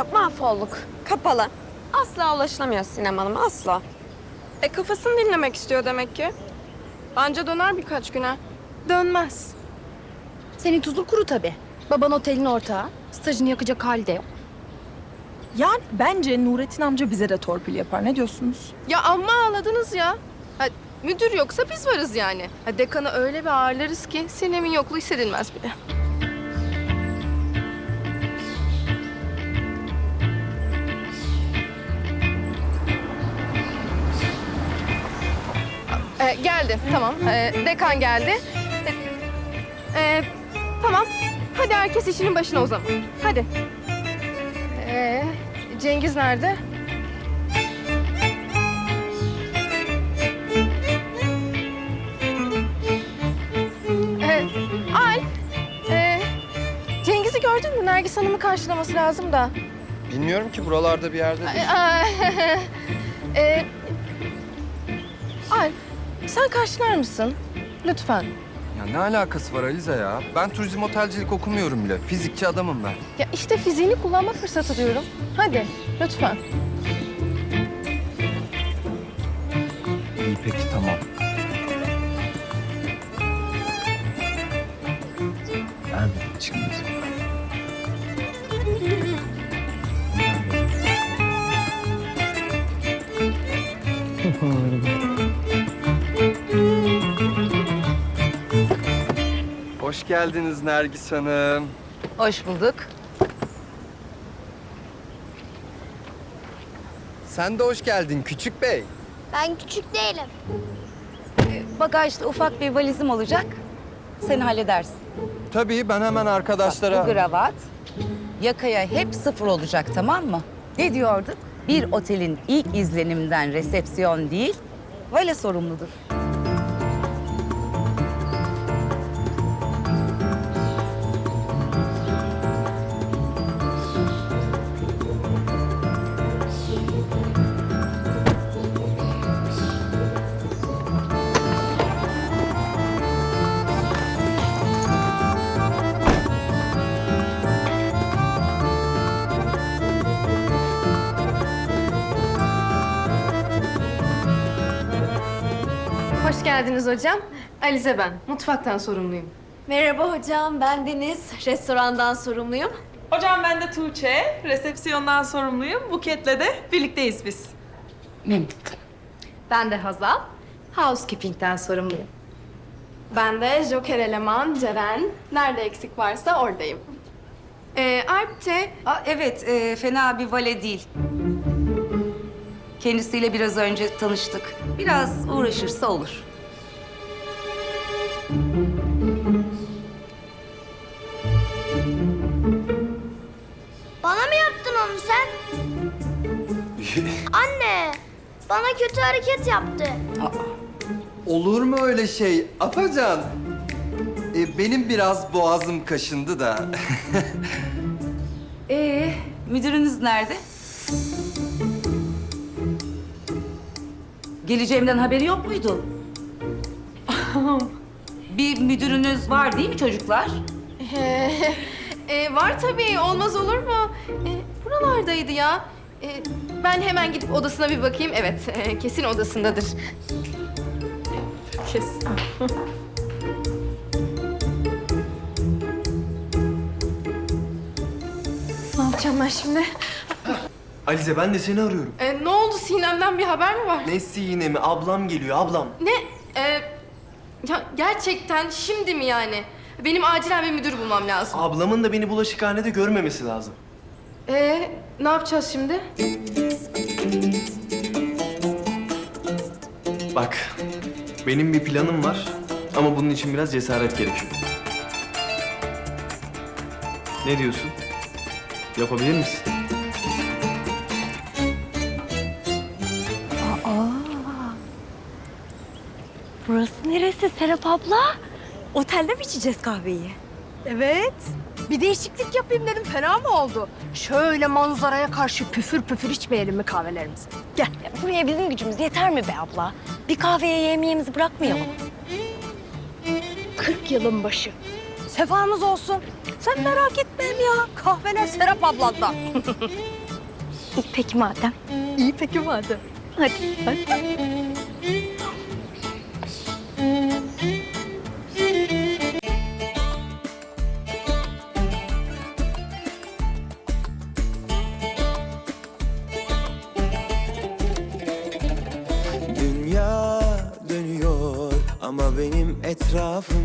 yok mahvolduk. Kapalı. Asla ulaşılamıyor Sinem Hanım asla. E kafasını dinlemek istiyor demek ki. Anca döner birkaç güne. Dönmez. Senin tuzun kuru tabii. Baban otelin ortağı. Stajını yakacak halde yok. Yani bence Nurettin amca bize de torpil yapar. Ne diyorsunuz? Ya amma ağladınız ya. Ha, müdür yoksa biz varız yani. Ha, dekanı öyle bir ağırlarız ki Sinem'in yokluğu hissedilmez bile. Ee, geldi, tamam. Ee, dekan geldi. Ee, tamam. Hadi herkes işinin başına o zaman. Hadi. Ee, Cengiz nerede? Ee, Alp, ee, Cengiz'i gördün mü? Nergis Hanım'ı karşılaması lazım da. Bilmiyorum ki buralarda bir yerde. Aa, ee, Alp, sen karşılar mısın? Lütfen. Ya ne alakası var Alize ya? Ben turizm otelcilik okumuyorum bile. Fizikçi adamım ben. Ya işte fiziğini kullanma fırsatı diyorum. Hadi, lütfen. İyi peki tamam. Ben çıkmayacağım. Hoş geldiniz Nergis Hanım. Hoş bulduk. Sen de hoş geldin küçük bey. Ben küçük değilim. Bagajda ufak bir valizim olacak. Sen halledersin. Tabii ben hemen Bak, arkadaşlara... bu kravat yakaya hep sıfır olacak tamam mı? Ne diyorduk? Bir otelin ilk izlenimden resepsiyon değil, vale sorumludur. Hoş geldiniz hocam. Alize ben. Mutfaktan sorumluyum. Merhaba hocam ben Deniz. Restorandan sorumluyum. Hocam ben de Tuğçe. Resepsiyondan sorumluyum. Buket'le de birlikteyiz biz. Ben de Hazal. Housekeeping'den sorumluyum. Ben de Joker eleman Ceren. Nerede eksik varsa oradayım. Ee, Alp de Aa, evet, e, fena bir vale değil. Kendisiyle biraz önce tanıştık. Biraz uğraşırsa olur. Bana mı yaptın onu sen? Anne, bana kötü hareket yaptı. Olur mu öyle şey Afacan? Ee, benim biraz boğazım kaşındı da. Ee, müdürünüz nerede? Geleceğimden haberi yok muydu? bir müdürünüz var değil mi çocuklar? Ee, e, var tabii. Olmaz olur mu? Ee, buralardaydı ya. Ee, ben hemen gidip odasına bir bakayım. Evet, e, kesin odasındadır. Kesin. ne yapacağım ben şimdi? Alize ben de seni arıyorum. Ee, ne oldu? Sinem'den bir haber mi var? Nesi yine mi? Ablam geliyor ablam. Ne? Ya gerçekten şimdi mi yani? Benim acilen bir müdür bulmam lazım. Ablamın da beni bulaşıkhanede görmemesi lazım. Ee, ne yapacağız şimdi? Bak benim bir planım var ama bunun için biraz cesaret gerekiyor. Ne diyorsun? Yapabilir misin? Burası neresi Serap abla? Otelde mi içeceğiz kahveyi? Evet. Bir değişiklik yapayım dedim. Fena mı oldu? Şöyle manzaraya karşı püfür püfür içmeyelim mi kahvelerimizi? Gel. Buraya bizim gücümüz yeter mi be abla? Bir kahveye yemeğimizi bırakmayalım. 40 yılın başı. Sefamız olsun. Sen merak etmeyeyim ya. Kahveler Serap ablandan. İyi peki madem. İyi peki madem. Hadi. hadi. Ama benim etrafım